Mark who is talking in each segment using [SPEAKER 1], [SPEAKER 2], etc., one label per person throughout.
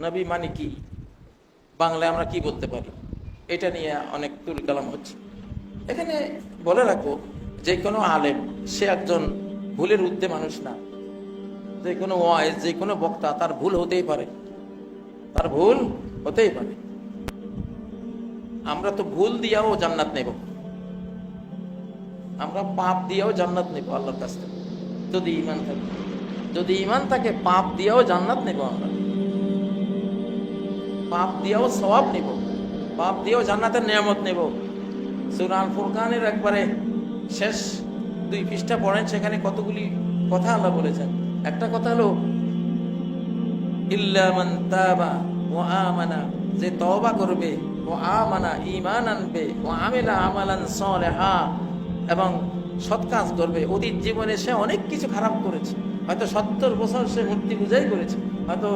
[SPEAKER 1] নবী মানে কি? বাংলায় আমরা কি বলতে পারি? এটা নিয়ে অনেক তুল কালাম হচ্ছে। এখানে বলে রাখো যে কোনো আলেম, সে একজন ভুলের ঊর্ধ্বে মানুষ না। যে কোনো ওয়াইজ যে কোনো বক্তা, তার ভুল হতেই পারে। তার ভুল হতেই পারে। আমরা তো ভুল দিয়াও জান্নাত নেব। আমরা পাপ দিয়েও জান্নাত নেব আল্লাহর কাছ থেকে। যদি ইমান থাকে। যদি ইমান থাকে, পাপ দিয়েও জান্নাত নেব আমরা। পাপ দিয়েও সওয়াব নেব। পাপ দিয়েও জান্নাতের নিয়ামত নেব। সুরাল ফুরকানের একবারে শেষ দুই পৃষ্ঠা পড়েন, সেখানে কতগুলি কথা আল্লাহ বলেছেন। একটা কথা হলো, ইল্লা মান তাবা ওয়া আমানা যে তওবা করবে ও আমানা ঈমান আনবে ও আমিলা আমালান সালিহা এবং সৎ কাজ করবে। অতীত জীবনে সে অনেক কিছু খারাপ করেছে। হয়তো সত্তর বছর সে মূর্তি পূজাই করেছে। হয়তো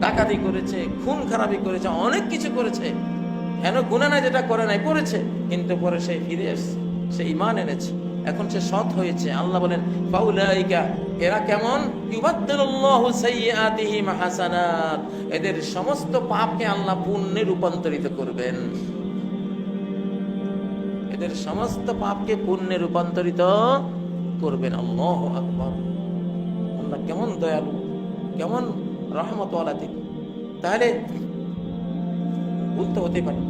[SPEAKER 1] ডাকাতি করেছে, খুন খারাপি করেছে, অনেক কিছু করেছে। হেন গুণা না যেটা করে নাই, করেছে। কিন্তু পরে সে ফিরে এসছে, সে ইমান এনেছে। এখন সে সৎ হয়েছে। আল্লাহ বলেন, ফাউলাইকা, এরা কেমন? এদের সমস্ত পাপকে আল্লাহ পুণ্যে রূপান্তরিত করবেন। এদের সমস্ত পাপকে পুণ্যে রূপান্তরিত করবেন। আল্লাহু আকবার। আল্লাহ কেমন দয়ালু, কেমন রহমতওয়ালা আলাদিক তাহলে ভুল তো হতে পারে।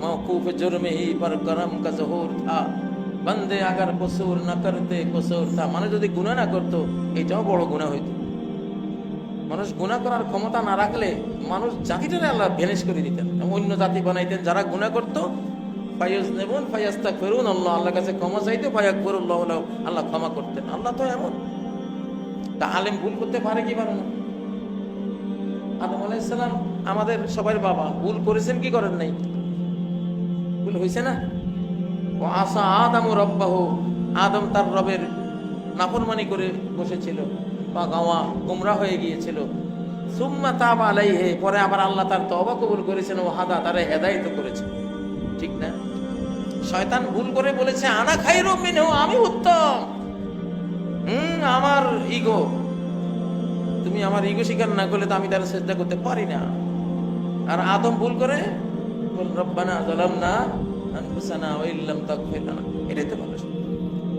[SPEAKER 1] মৌকুফ জুরমে হি পর করম কা জহুর থা। বন্দে আগার কসুর না করতে কসুর থা। মানুষ যদি গুণা না করতো, এটাও বড় গুণা হইতো। মানুষ গুনাহ করার ক্ষমতা না রাখলে মানুষ জাতিটারে আল্লাহ ভ্যানিশ করে দিতেন। অন্য জাতি বানাইতেন, যারা গুণা করতো ফাইয়াজ নেবুন ফাইয়াস্তা ফেরুন আল্লাহ আল্লাহর কাছে ক্ষমা চাইতে ফায়াক ফেরুল্লাহ আল্লাহ ক্ষমা করতেন। আল্লাহ তো এমন। তা আলেম ভুল করতে পারে কি পারে না? আদম আলাইসালাম আমাদের সবার বাবা, ভুল করেছেন কি করেন নাই? ভুল হয়েছে না? ও আসা আদম রব্বাহ, আদম তার রবের নাফরমানি করে বসেছিল, বা গাওয়া, গুমরা হয়ে গিয়েছিল। সুম্মা তাব আলাইহে, পরে আবার আল্লাহ তার তবা কবুল করেছেন, ও হাদা তারা হেদায়িত করেছে। ঠিক না? শয়তান ভুল করে বলেছে, আনা খাই রমিন আমি উত্তম। হুম, আমার ইগো তুমি আমার ইগো স্বীকার না করলে তো আমি তার চেষ্টা করতে পারি না। আর আদম ভুল করে? রব্বানা জালামনা আনফুসানা ওয়া ইল্লাম তাগফির লানা। এটাই তো মানুষ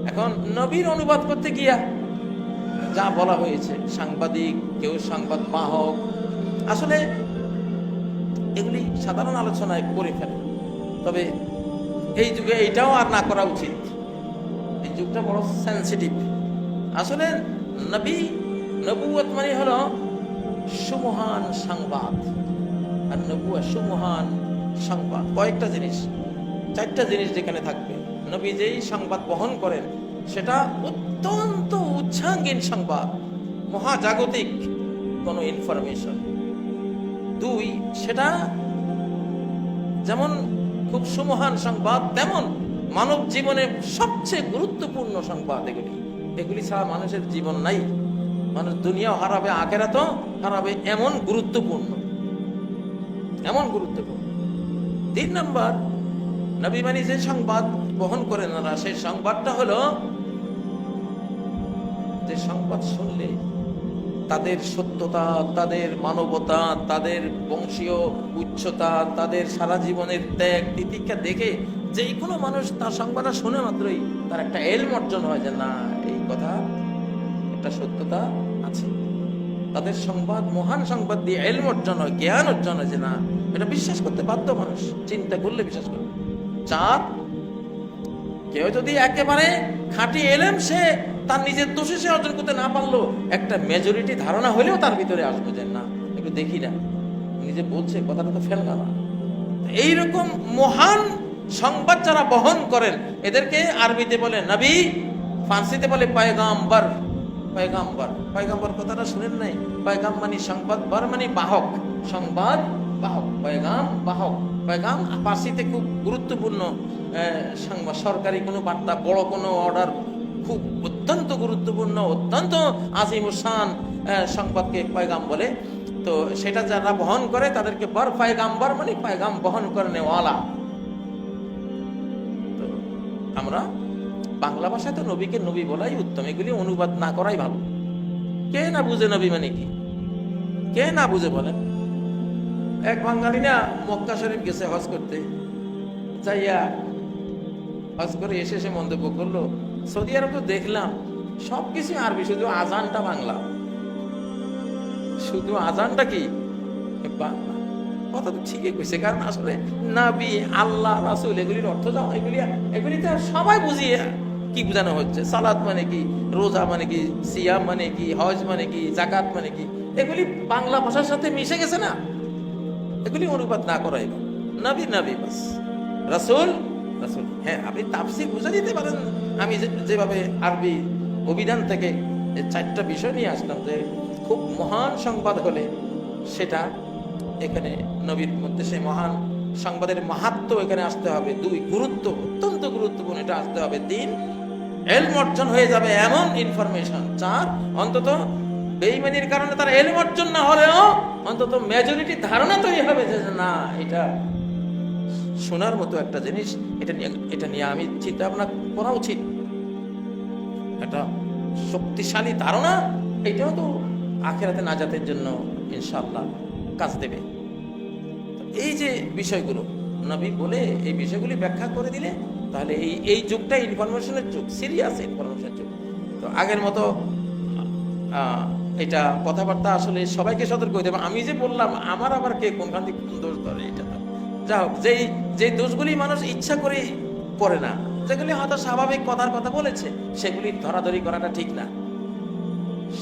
[SPEAKER 1] এখন নবীর অনুবাদ করতে গিয়া যা বলা হয়েছে, সাংবাদিক, কেউ সংবাদ বাহক আসলে এগুলি সাধারণ আলোচনায় করে ফেলে। তবে এই যুগে এইটাও আর না করা উচিত। এই যুগটা বড় সেন্সিটিভ আসলে নবী নবুয়ত মানে হলো সুমহান সংবাদ। আর নবুয়া সুমহান সংবাদ। কয়েকটা জিনিস, চারটা জিনিস যেখানে থাকবে। নবী যেই সংবাদ বহন করেন, সেটা অত্যন্ত উচ্ছাঙ্গীন সংবাদ। মহাজাগতিক কোনো ইনফরমেশন দুই, সেটা যেমন খুব সুমহান সংবাদ, তেমন মানব জীবনের সবচেয়ে গুরুত্বপূর্ণ সংবাদ এগুলি। এগুলি ছাড়া মানুষের জীবন নাই। মানুষ দুনিয়াও হারাবে আখেরা তো হারাবে এমন গুরুত্বপূর্ণ। এমন গুরুত্বপূর্ণ। তিন নম্বর, নবী মানি যে সংবাদ বহন করেন ওরা সেই সংবাদটা হলো, যে সংবাদ শুনলে তাদের সত্যতা, তাদের মানবতা, তাদের বংশীয় উচ্চতা, তাদের সারা জীবনের ত্যাগ তিতিক্ষা দেখে যে কোনো মানুষ তার সংবাদটা শুনে মাত্রই তার একটা এলম অর্জন হয় যে না কথা একটা সত্যতা আছে। তাদের সংবাদ মহান সংবাদ দিয়ে এলম অর্জন হয়, জ্ঞান অর্জন হয় যে না, এটা বিশ্বাস করতে বাধ্য মানুষ, চিন্তা করলে বিশ্বাস করবে। চার কেউ যদি একেবারে খাঁটি এলেম সে, তার নিজের দোষে সে অর্জন করতে না পারল, একটা মেজরিটি ধারণা হলেও তার ভিতরে আসবে যে না, একটু দেখি না। নিজে বলছে, কথাটা তো ফেলনা না। এইরকম মহান সংবাদ যারা বহন করেন, এদেরকে আরবিতে বলে নবী ফার্সিতে বলে পয়গাম্বর পয়গাম্বর পয়গাম্বর কথাটা শুনেন নাই? পয়গাম মানে সংবাদ, বর মানে বাহক, সংবাদ বাহক, পয়গাম বাহক। পয়গাম ফার্সিতে খুব গুরুত্বপূর্ণ সংবাদ, সরকারি কোনো বার্তা, বড় কোনো অর্ডার খুব অত্যন্ত গুরুত্বপূর্ণ, অত্যন্ত আজিমুসান সংবাদকে পয়গাম বলে। তো সেটা যারা বহন করে তাদেরকে বর পয়গাম্বর মানে পয়গাম বহন করে নেওয়ালা তো আমরা বাংলা ভাষায় তো নবীকে নবী বলাই উত্তম, এগুলি অনুবাদ না করাই ভালো। কে না বুঝে নবী মানে কি? কে না বুঝে বলেন? এক বাঙালি না মক্কা শরীফ গেছে হজ করতে, যাইয়া হজ করে এসে এসে মন্তব্য করল, সৌদি আরব তো দেখলাম, সবকিছু আরবি, শুধু আজানটা বাংলা। শুধু আজানটা কি? বাংলা। কথা তো ঠিকই কইছে, কারণ আসলে নাবি, আল্লাহ, রাসুল, এগুলির অর্থ দাও এগুলি এগুলিতে সবাই বুঝিয়ে কি বোঝানো হচ্ছে? সালাদ মানে কি? রোজা মানে কি? সিয়াম মানে কি? হজ মানে কি? জাকাত মানে কি? এগুলি বাংলা ভাষার সাথে মিশে গেছে না? এগুলি অনুবাদ না করাই। নাবি নাবি বাস। রাসুল? রাসুল। হ্যাঁ আপনি তাফসির বুঝে দিতে পারেন। আমি যেভাবে আরবি অভিধান থেকে চারটা বিষয় নিয়ে আসলাম যে খুব মহান সংবাদ হলে সেটা এখানে নবীর মধ্যে সেই মহান সংবাদের মাহাত্ম এখানে আসতে হবে। দুই গুরুত্ব, অত্যন্ত গুরুত্বপূর্ণ এটা আসতে হবে। তিন এলম অর্জন হয়ে যাবে এমন ইনফরমেশন চার, অন্তত বেইমানির কারণে তার এলম অর্জন না হলেও অন্তত মেজরিটি ধারণা তৈরি হবে যে, না, এটা শোনার মতো একটা জিনিস, এটা নিয়ে এটা নিয়ে আমি চিন্তা ভাবনা করা উচিত। একটা শক্তিশালী ধারণা, এটাও তো আখেরাতে নাজাতের জন্য ইনশাল্লাহ কাজ দেবে। এই যে বিষয়গুলো, নবী বলে এই বিষয়গুলি ব্যাখ্যা করে দিলে তাহলে এই এই যুগটা ইনফরমেশনের যুগ সিরিয়াস ইনফরমেশনের যুগ। তো আগের মতো এটা কথাবার্তা আসলে সবাইকে সতর্ক হইতে আমি যে বললাম, আমার আবার কে, কোনখান থেকে কোন দোষ ধরে এটা তো। যা হোক, যেই যে দোষগুলি মানুষ ইচ্ছা করে করে না, যেগুলি হয়তো স্বাভাবিক কথার কথা বলেছে, সেগুলি ধরাধরি করাটা ঠিক না।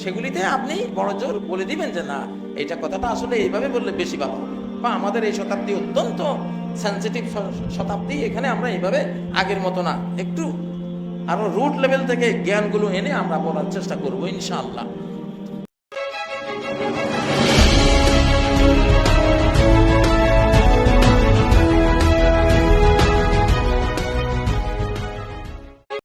[SPEAKER 1] সেগুলিতে আপনি বড় জোর বলে দিবেন যে, না, এটা কথাটা আসলে এইভাবে বললে বেশি ভালো হবে। বা আমাদের এই শতাব্দী অত্যন্ত সেন্সিটিভ শতাব্দী, এখানে আমরা এইভাবে আগের মতো না। একটু আরও রুট লেভেল থেকে জ্ঞানগুলো এনে আমরা বলার চেষ্টা করব, ইনশাআল্লাহ।